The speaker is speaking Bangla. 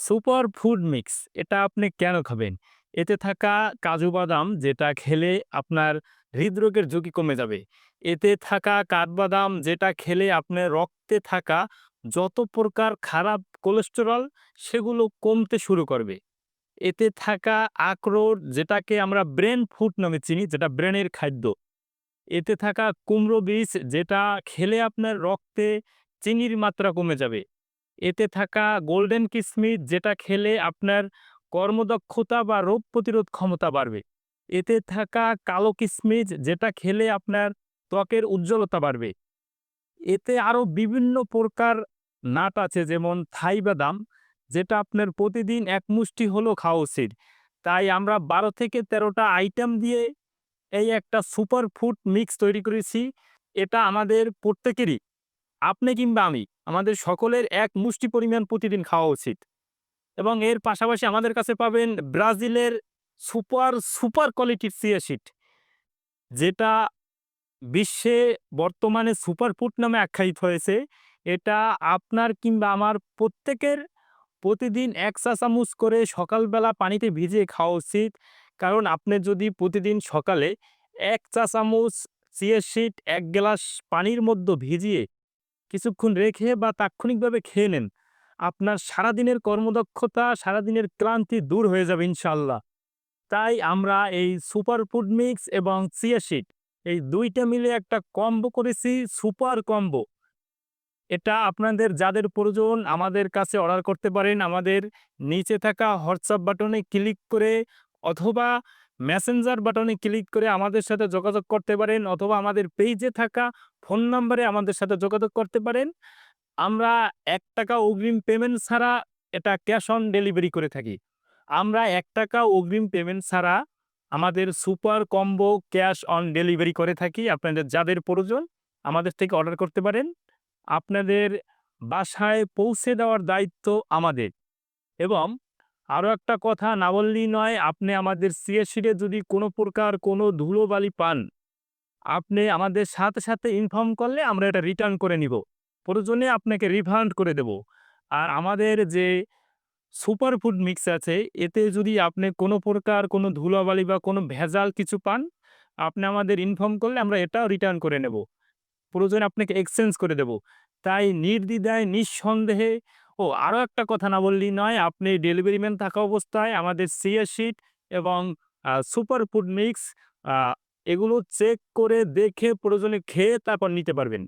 সুপার ফুড মিক্স, এটা আপনি কেন খাবেন? এতে থাকা কাজু বাদাম যেটা খেলে আপনার হৃদরোগের ঝুঁকি কমে যাবে। এতে থাকা কাঠবাদাম যেটা খেলে আপনার রক্তে থাকা যত প্রকার খারাপ কোলেস্টেরল সেগুলো কমতে শুরু করবে। এতে থাকা আখরোট যেটাকে আমরা ব্রেন ফুড নামে চিনি, যেটা ব্রেনের খাদ্য। এতে থাকা কুমড়ো বীজ যেটা খেলে আপনার রক্তে চিনির মাত্রা কমে যাবে। এতে থাকা গোল্ডেন কিসমিস যেটা খেলে আপনার কর্মদক্ষতা বা রোগ প্রতিরোধ ক্ষমতা বাড়বে। এতে থাকা কালো কিসমিস যেটা খেলে আপনার ত্বকের উজ্জ্বলতা বাড়বে। এতে আরও বিভিন্ন প্রকার নাট আছে, যেমন থাই বাদাম, যেটা আপনার প্রতিদিন এক মুষ্টি হলেও খাওয়া উচিত। তাই আমরা ১২ থেকে তেরোটা আইটেম দিয়ে এই একটা সুপার ফুড মিক্স তৈরি করেছি। এটা আমাদের প্রত্যেকেরই, আপনি কিংবা আমি আমাদের সকলের এক মুষ্টি পরিমাণ প্রতিদিন খাওয়া উচিত। এবং এর পাশাপাশি আমাদের কাছে পাবেন ব্রাজিলের সুপার, সুপার কোয়ালিটির সিড যেটা বিশ্বে বর্তমানে সুপার ফুড নামে আখ্যায়িত হয়েছে। এটা আপনার কিংবা আমার প্রত্যেকের প্রতিদিন এক চা চামচ করে সকালবেলা পানিতে ভিজিয়ে খাওয়া উচিত। কারণ আপনি যদি প্রতিদিন সকালে এক চা চামচ চিয়া সিড ১ গ্লাস পানির মধ্যে ভিজিয়ে কিছুক্ষণ রেখে বা তাৎক্ষণিকভাবে খেয়ে নেন, আপনার সারাদিনের কর্মদক্ষতা, সারাদিনের ক্লান্তি দূর হয়ে যাবে ইনশাল্লাহ তাই আমরা এই সুপার ফুড মিক্স এবং সিড এই দুইটা মিলে একটা কম্বো করেছি সুপার কম্বো। এটা আপনাদের যাদের প্রয়োজন আমাদের কাছে অর্ডার করতে পারেন। আমাদের নিচে থাকা হোয়াটসঅ্যাপ বাটনে ক্লিক করে অথবা মেসেঞ্জার বাটনে ক্লিক করে আমাদের সাথে যোগাযোগ করতে পারেন অথবা আমাদের পেজে থাকা ফোন নাম্বারে আমাদের সাথে যোগাযোগ করতে পারেন। আমরা এক টাকা অগ্রিম পেমেন্ট ছাড়া এটা ক্যাশ অন ডেলিভারি করে থাকি। আমরা এক টাকা অগ্রিম পেমেন্ট ছাড়া আমাদের super combo cash on delivery করে থাকি। আপনাদের যাদের প্রয়োজন আমাদের থেকে অর্ডার করতে পারেন। আপনাদের বাসায় পৌঁছে দেওয়ার দায়িত্ব আমাদের। এবং আরও একটা কথা না বললেই নয়, আপনি আমাদের চিয়া সিডে যদি কোনো প্রকার কোনো ধুলোবালি পান, আপনি আমাদের সাথে, সাথে ইনফর্ম করলে আমরা এটা রিটার্ন করে নিব। প্রয়োজনে আপনাকে রিফান্ড করে দেব। আর আমাদের যে সুপার ফুড মিক্স আছে এতে যদি আপনি কোনো প্রকার কোনো ধুলাবালি বা কোনো ভেজাল কিছু পান, আপনি আমাদের ইনফর্ম করলে আমরা এটাও রিটার্ন করে নেব। প্রয়োজনে আপনাকে এক্সচেঞ্জ করে দেব। তাই নির্দ্বিধায় নিঃসন্দেহে ও আরও একটা কথা না বললেই নয়, আপনি ডেলিভারি ম্যান থাকা অবস্থায় আমাদের সিয়াশিট এবং সুপার ফুড মিক্স এগুলো চেক করে দেখে প্রয়োজনে খেয়ে তারপর নিতে পারবেন।